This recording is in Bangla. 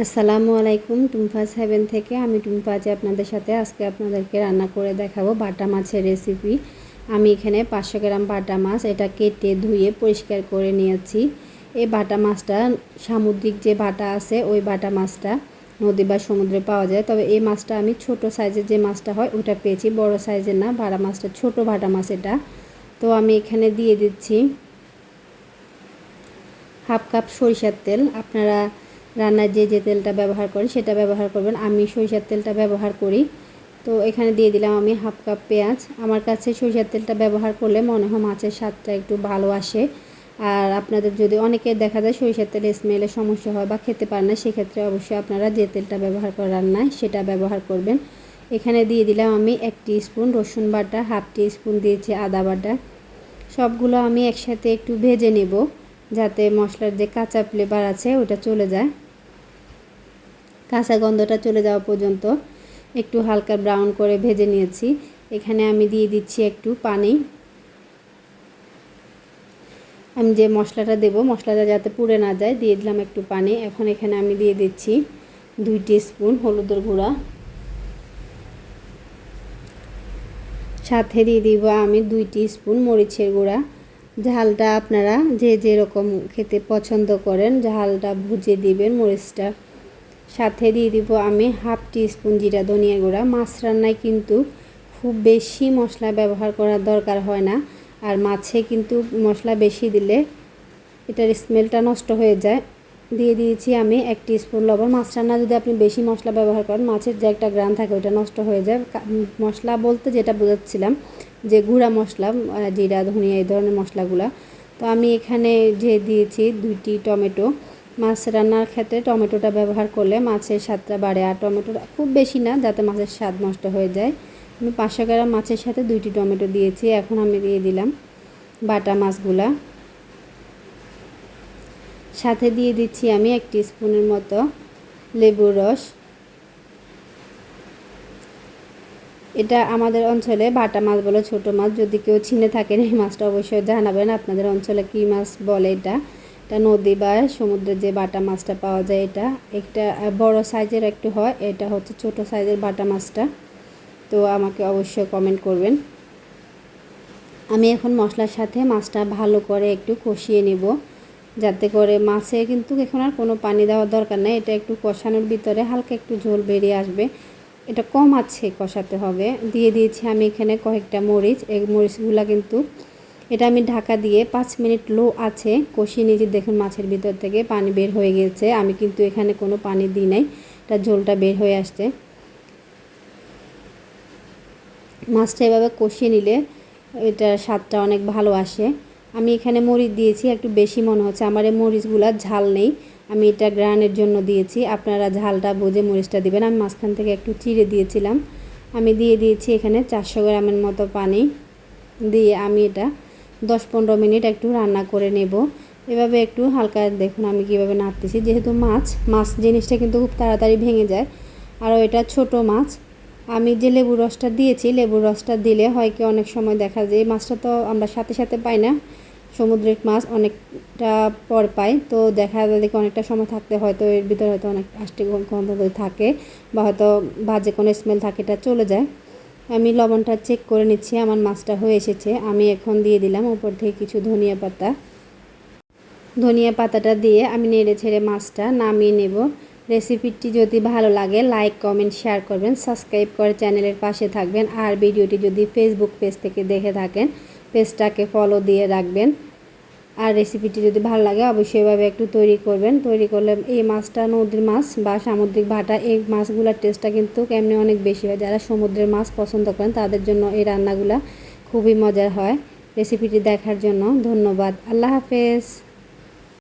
আসসালামু আলাইকুম টুম্পা সেভেন থেকে আমি টুম্পা আছি আপনাদের সাথে আজকে আপনাদেরকে রান্না করে দেখাবো বাটা মাছের রেসিপি আমি এখানে পাঁচশো গ্রাম বাটা মাছ এটা কেটে ধুয়ে পরিষ্কার করে নিয়েছি। এই বাটা মাছটা, সামুদ্রিক যে বাটা আছে, ওই বাটা মাছটা নদী বা সমুদ্রে পাওয়া যায়। তবে এই মাছটা আমি ছোট সাইজের যে মাছটা হয়, ওটা পেয়েছি, বড় সাইজের না, বাটা মাছটা, ছোট বাটা মাছ এটা। তো আমি এখানে দিয়ে দিচ্ছি হাফ কাপ সরিষার তেল। আপনারা রান্নার যে যে তেলটা ব্যবহার করেন সেটা ব্যবহার করবেন। আমি সরিষার তেলটা ব্যবহার করি। তো এখানে দিয়ে দিলাম আমি হাফ কাপ পেঁয়াজ। আমার কাছে সরিষার তেলটা ব্যবহার করলে মনে হয় মাছের স্বাদটা একটু ভালো আসে। আর আপনাদের যদি অনেকে দেখা যায় সরিষার তেলের স্মেলে সমস্যা হয় বা খেতে পারে না, সেক্ষেত্রে অবশ্যই আপনারা যে তেলটা ব্যবহার করেন রান্নায় সেটা ব্যবহার করবেন। এখানে দিয়ে দিলাম আমি এক স্পুন রসুন বাটা, হাফ স্পুন দিয়েছি আদা বাটা। সবগুলো আমি একসাথে একটু ভেজে নেব। যাতে মশলার যে কাঁচা ফ্লেভার আছে, ওটা চলে যায়। কাঁচা গন্ধটা চলে যাওয়া পর্যন্ত একটু হালকা ব্রাউন করে ভেজে নিয়েছি। এখানে আমি দিয়ে দিচ্ছি একটু পানি। আমি যে মশলাটা দেব, মশলাটা যাতে পুড়ে না যায়, দিয়ে দিলাম একটু পানি। এখন এখানে আমি দিয়ে দিচ্ছি দুই স্পুন হলুদের গুঁড়া। সাথে দিয়ে দিব আমি দুই স্পুন মরিচের গুঁড়া। ঝালটা আপনারা যে যেরকম খেতে পছন্দ করেন, ঝালটা ভুজে দিবেন মরিচটা। সাথে দিয়ে দিব আমি হাফ টি স্পুন জিরা ধনিয়া গুঁড়া। মাছ রান্নায় কিন্তু খুব বেশি মশলা ব্যবহার করার দরকার হয় না। আর মাছে কিন্তু মশলা বেশি দিলে এটার স্মেলটা নষ্ট হয়ে যায়। দিয়ে দিয়েছি আমি এক স্পুন লবণ। মাছ রান্না যদি আপনি বেশি মশলা ব্যবহার করেন, মাছের যে একটা গ্রান থাকে ওটা নষ্ট হয়ে যায়। মশলা বলতে যেটা বোঝাচ্ছিলাম, যে গুঁড়া মশলা জিরা, ধনিয়া, এই ধরনের মশলাগুলা। তো আমি এখানে যে দিয়েছি দুইটি টমেটো। মাছ রান্নার ক্ষেত্রে টমেটোটা ব্যবহার করলে মাছের স্বাদটা বাড়ে। আর টমেটোটা খুব বেশি না, যাতে মাছের স্বাদ নষ্ট হয়ে যায়। আমি পাঁচশো গ্রাম মাছের সাথে দুইটি টমেটো দিয়েছি, এখন আমি দিয়ে দিলাম বাটা মাছগুলা। সাথে দিয়ে দিচ্ছি আমি এক স্পুনের মতো লেবুর রস। এটা আমাদের অঞ্চলে বাটা মাছ বলে, ছোট মাছ, যদি কেউ চিনে থাকেন এই মাছটা অবশ্যই জানাবেন আপনাদের অঞ্চলে কী মাছ বলে এটা। এটা নদী বা সমুদ্রে যে বাটা মাছটা পাওয়া যায় এটা। একটা বড় সাইজের একটু হয়, এটা হচ্ছে ছোট সাইজের বাটা মাছটা। তো আমাকে অবশ্যই কমেন্ট করবেন। আমি এখন মশলার সাথে মাছটা ভালো করে একটু কষিয়ে নেব। যাতে করে মাছে কিন্তু এখন আর কোনো পানি দেওয়ার দরকার নেই। এটা একটু কষানোর ভিতরে হালকা একটু ঝোল বেরিয়ে আসবে। এটা কম আছে কষাতে হবে। দিয়ে দিয়েছি আমি এখানে কয়েকটা মরিচ। এই মরিচগুলা কিন্তু এটা আমি ঢাকা দিয়ে পাঁচ মিনিট লো আছে কষিয়ে নিয়েছি। দেখুন মাছের ভিতর থেকে পানি বের হয়ে গেছে। আমি কিন্তু এখানে কোনো পানি দিই নাই। এটা ঝোলটা বের হয়ে আসছে। মাছটা এভাবে কষিয়ে নিলে এটার স্বাদটা অনেক ভালো আসে। আমি এখানে মরিচ দিয়েছি, একটু বেশি মনে হচ্ছে। আমার এই মরিচগুলো ঝাল নেই। আমি এটা গ্রানের জন্য দিয়েছি। আপনারা ঝালটা বুঝে মরিচটা দিবেন। আমি মাঝখান থেকে একটু চিড়ে দিয়েছিলাম। আমি দিয়ে দিয়েছি এখানে চারশো গ্রামের মতো পানি। দিয়ে আমি এটা দশ পনেরো মিনিট একটু রান্না করে নেব। এভাবে একটু হালকা দেখুন আমি কীভাবে নাড়তেছি। যেহেতু মাছ মাছ জিনিসটা কিন্তু খুব তাড়াতাড়ি ভেঙে যায়। আরও এটা ছোট মাছ। আমি যে লেবুর রসটা দিয়েছি, লেবুর রসটা দিলে হয় কি অনেক সময় দেখা যায়, এই মাছটা তো আমরা সাথে সাথে পাই না। সমুদ্রের মাছ অনেকটা পর পাই, তো দেখা যায় দেখে অনেকটা সময় থাকতে হয়তো এর ভিতরে হয়তো অনেক আষ্টি গন্ধ থাকে বা হয়তো বাজে কোনো স্মেল থাকে এটা চলে যায়। আমি লবণটা চেক করে নিচ্ছি, আমার মাছটা হয়ে এসেছে। আমি এখন দিয়ে দিলাম উপর থেকে কিছু ধনিয়া পাতা। ধনিয়া পাতাটা দিয়ে আমি নেড়ে ছেড়ে মাছটা নামিয়ে নেব। রেসিপিটি যদি ভালো লাগে লাইক কমেন্ট শেয়ার করবেন সাবস্ক্রাইব করে চ্যানেলের পাশে থাকবেন, আর ভিডিওটি যদি ফেসবুক পেজ থেকে দেখে থাকেন পেজটাকে ফলো দিয়ে রাখবেন। আর রেসিপিটি যদি ভালো লাগে, অবশ্যই এভাবে একটু তৈরি করবেন। তৈরি করলে এই মাছটা নদীর মাছ বা সামুদ্রিক ভাটা, এই মাছগুলোর টেস্টটা কিন্তু এমনি অনেক বেশি হয়। যারা সমুদ্রের মাছ পছন্দ করেন, তাদের জন্য এই রান্নাগুলো খুবই মজার হয় রেসিপিটি দেখার জন্য। ধন্যবাদ। আল্লাহ হাফেজ।